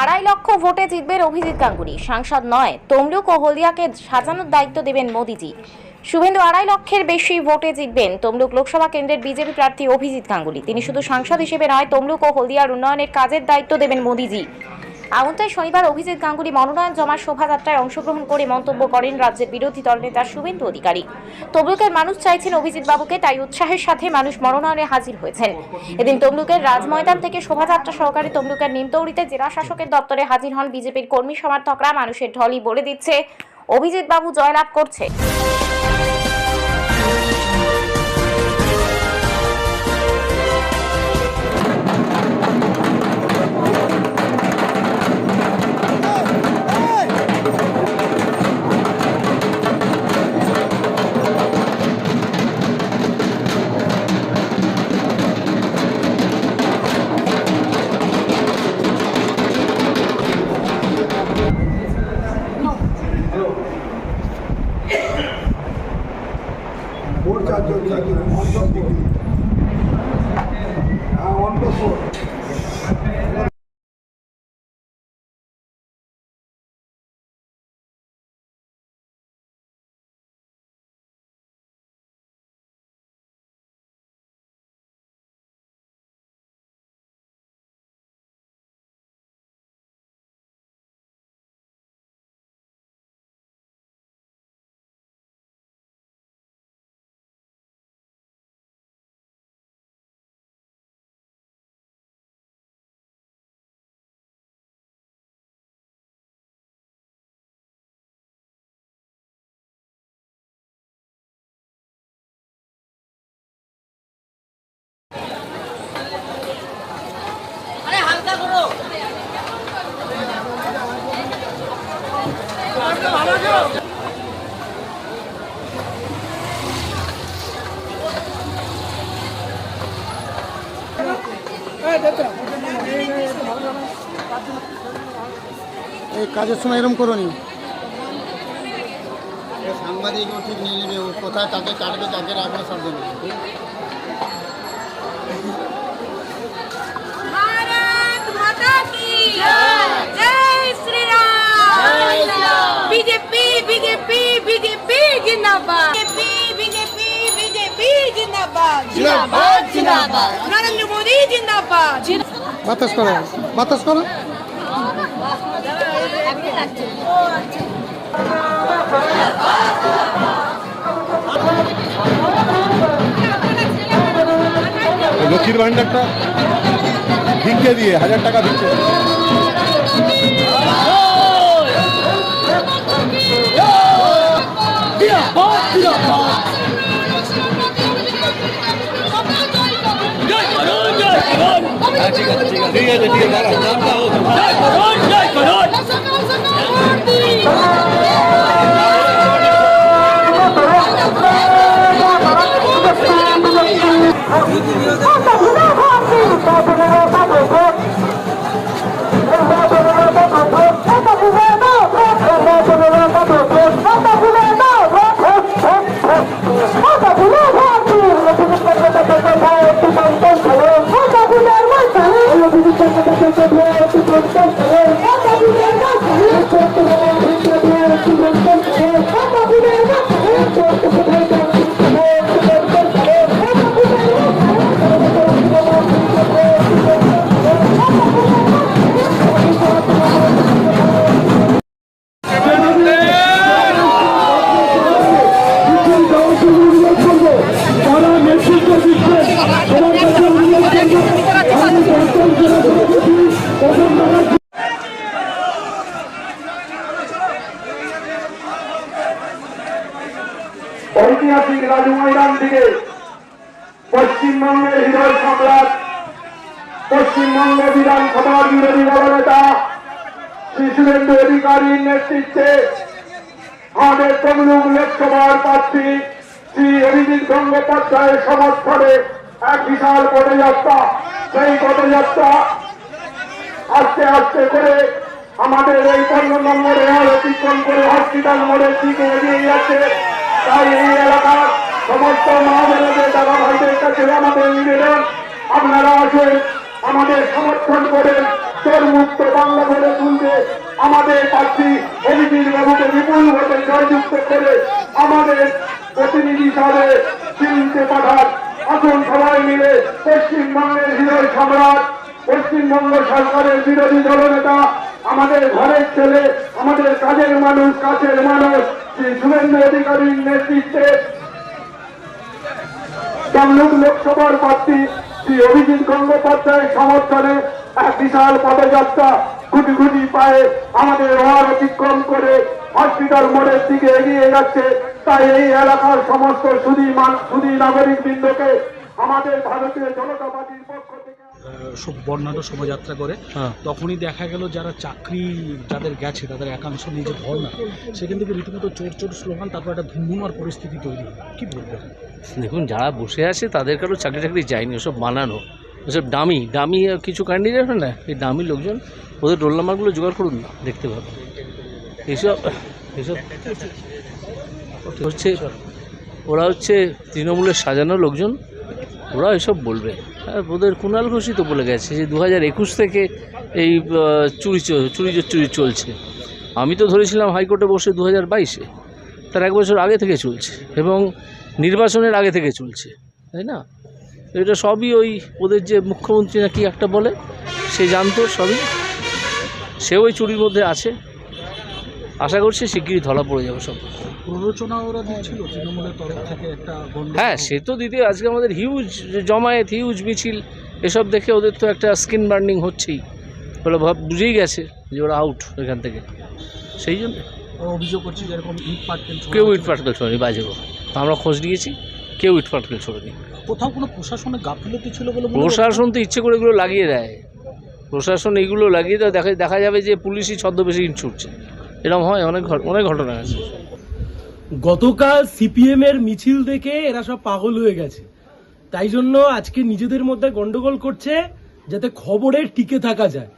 আড়াই লক্ষ ভোটে জিতবেন অভিজিৎ গাঙ্গুলি। সাংসদ নয়, তমলুক ও হলদিয়াকে সাজানোর দায়িত্ব দেবেন মোদিজি। শুভেন্দু আড়াই লক্ষের বেশি ভোটে জিতবেন তমলুক লোকসভা কেন্দ্রের বিজেপি প্রার্থী অভিজিৎ গাঙ্গুলি। তিনি শুধু সাংসদ হিসেবে নয়, তমলুক ও হলদিয়ার উন্নয়নের কাজের দায়িত্ব দেবেন মোদিজি। আমন্ত্রণে শনিবার অভিজিৎ গাঙ্গুলি মনোনয়ন জমার শোভাযাত্রায় অংশগ্রহণ করে মন্তব্য করেন রাজ্যের বিরোধী দলনেতা শুভেন্দু অধিকারী। তমলুকের মানুষ চাইছেন অভিজিৎ বাবুকে তাই উৎসাহের সাথে মানুষ মনোনয়নে হাজির হয়েছেন। এদিন তমলুকের রাজময়দান থেকে শোভাযাত্রা সহকারে তমলুকের নিমতৌড়িতে জেলা শাসকের দপ্তরে হাজির হন বিজেপির কর্মী সমর্থকরা। মানুষের ঢলই বলে দিচ্ছে অভিজিৎ বাবু জয়লাভ করছে। এই কাজের সময় এরকম করো নি। সাংবাদিক নিয়ে নেবে ও কোথায় তাকে কাটবে তাকে রাখবে বিজেপি বিজেপি বিজেপি বিজেপি জিন্দাবাদ। জিন্দাবাদ। নরেন্দ্র মোদী জিন্দাবাদ। বাতাস করো বাতাস করো। লক্ষ্মীর ভান্ডারটা ভিক্ষে দিয়ে হাজার টাকা ভিক্ষে। ঠিক আছে ঠিক আছে। দাঁড়াও নামটা পশ্চিমবঙ্গের হৃদয় সম্রাট পশ্চিমবঙ্গ বিধানসভার বিরোধী দলনেতা, শ্রী শুভেন্দু অধিকারীর নেতৃত্বে আমাদের তমলুক লোকসভার প্রার্থী শ্রী অভিজিৎ গঙ্গোপাধ্যায়ের সমর্থনে এক বিশাল পদযাত্রা, সেই পদযাত্রা আস্তে আস্তে করে আমাদের এই পনেরো নম্বর অতিক্রম করে হসপিটাল মোড়ের দিকে এগিয়ে যাচ্ছে। তাই এই এলাকার সমস্ত মা বোনদের দাদা ভাইদের কাছে আমাদের নিবেদন। আপনারা আসুন, আমাদের সমর্থন করেন চোর মুক্ত বাংলা গড়ে তুলতে আমাদের প্রার্থী অভিজিৎ বাবুকে বিপুল ভোটে জয়যুক্ত করে আমাদের প্রতিনিধি হিসাবে দিল্লিতে পাঠান। আসুন সবাই মিলে পশ্চিমবঙ্গের হৃদয় সম্রাট, পশ্চিমবঙ্গ সরকারের বিরোধী দলনেতা, আমাদের ঘরের ছেলে, আমাদের কাজের মানুষ, কাছের মানুষ, শ্রী শুভেন্দু অধিকারীর নেতৃত্বে তমলুক লোকসভার প্রার্থী শ্রী অভিজিৎ গঙ্গোপাধ্যায়ের সমর্থনে এক বিশাল পদযাত্রা গুটি গুটি পায়ে আমাদের ওয়ার অতিক্রম করে হসপিটাল মোড়ের দিকে এগিয়ে যাচ্ছে। তাই এই এলাকার সমস্ত সুদী মান সুদী নাগরিক বৃন্দকে আমাদের ভারতীয় জনতা পার্টির বর্ণাঢ্য শোভাযাত্রা করে তখনই দেখা গেল যারা চাকরি যাদের গেছে তাদের একাংশ নিয়ে যে ধর্ণা সেখান থেকে রীতিমতো চোর চোর স্লোগান তারপর একটা ধুমধুমার পরিস্থিতি তৈরি হয় কি বলবেন? দেখুন যারা বসে আছে তাদের কারও চাকরি টাকরি যায়নি ওসব বানানো। ওসব ডামি ডামি কিছু ক্যান্ডিডেট হয় না? এই ডামি লোকজন ওদের রোল নাম্বারগুলো জোগাড় করুন না দেখতে পাবেন। এইসব এইসব হচ্ছে ওরা হচ্ছে তৃণমূলের সাজানো লোকজন ওরা এসব বলবে। আর ওদের কুণাল ঘোষই তো বলে গেছে যে দু হাজার একুশ থেকে এই চুরি চুরি চুরি চলছে। আমি তো ধরেছিলাম হাইকোর্টে বসে দু হাজার বাইশে। তার এক বছর আগে থেকে চলছে এবং নির্বাচনের আগে থেকে চলছে, তাই না? এটা সবই ওই ওদের যে মুখ্যমন্ত্রী নাকি একটা বলে, সে জানতো সবই। সে ওই চুরির মধ্যে আছে। আশা করছি শিগগিরই ধরা পড়ে যাবে সব। প্ররোচনা ওরা দিচ্ছিল তৃণমূলের তরফ থেকে একটা হ্যাঁ সে তো দিদি আজকে আমাদের হিউজ জমায়েত হিউজ মিছিল এসব দেখে ওদের তো একটা স্কিন বার্নিং হচ্ছেই। বলে ভাব বুঝেই গেছে যে ওরা আউট এখান থেকে। সেই জন্য। অভিযোগ করছে যেরকম ইট পাটকেল কেউ। ইট পাটকেল ছোড়েনি বাজে। আমরা খোঁজ নিয়েছি কেউ ইট পাটকেল ছোড়েনি কোথাও কোনো প্রশাসনের গাফিলতি ছিল বলে প্রশাসন তো ইচ্ছে করে এগুলো লাগিয়ে দেয়। প্রশাসন এগুলো লাগিয়ে দেয় দেখা দেখা যাবে যে পুলিশই ছদ্মবেশী ইট ছুটছে এরকম হয়, অনেক অনেক ঘটনা আছে। গতকাল সিপিএম এর মিছিল দেখে এরা সব পাগল হয়ে গেছে। তাই জন্য আজকে নিজেদের মধ্যে গন্ডগোল করছে যাতে খবরে টিকে থাকা যায়।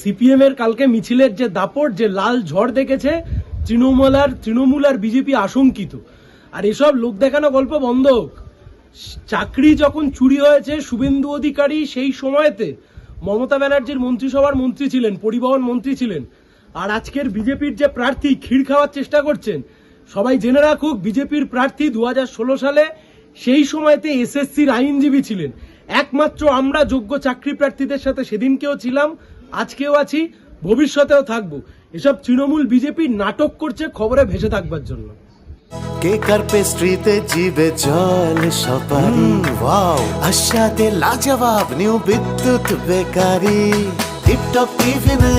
সিপিএম এর কালকে মিছিলের যে দাপট, যে লাল ঝড় দেখেছে, তৃণমূল আর তৃণমূল আর বিজেপি আশঙ্কিত। আর এসব লোক দেখানো গল্প বন্ধ হোক। চাকরি যখন চুরি হয়েছে, শুভেন্দু অধিকারী সেই সময়তে মমতা ব্যানার্জির মন্ত্রিসভার মন্ত্রী ছিলেন, পরিবহন মন্ত্রী ছিলেন। আর আজকের বিজেপির যে প্রার্থী ক্ষীর খাওয়ার চেষ্টা করছেন সবাই জেনে রাখুক বিজেপির প্রার্থী দু হাজার ষোলো সালে সেই সময়তে এসএসসির আইনজীবী ছিলেন। একমাত্র আমরা যোগ্য চাকরি প্রার্থীদের সাথে সেদিনকেও ছিলাম আজকেও আছি ভবিষ্যতেও থাকব। এসব তৃণমূল বিজেপি নাটক করছে খবরে ভেসে থাকবার জন্য। কেক আর পেস্ট্রিতে জিবে জল সপারি? ওয়াও আশাতে লাজবাব নিউ বিদ্যুৎ বেকারি। টিপটপ টিফিনে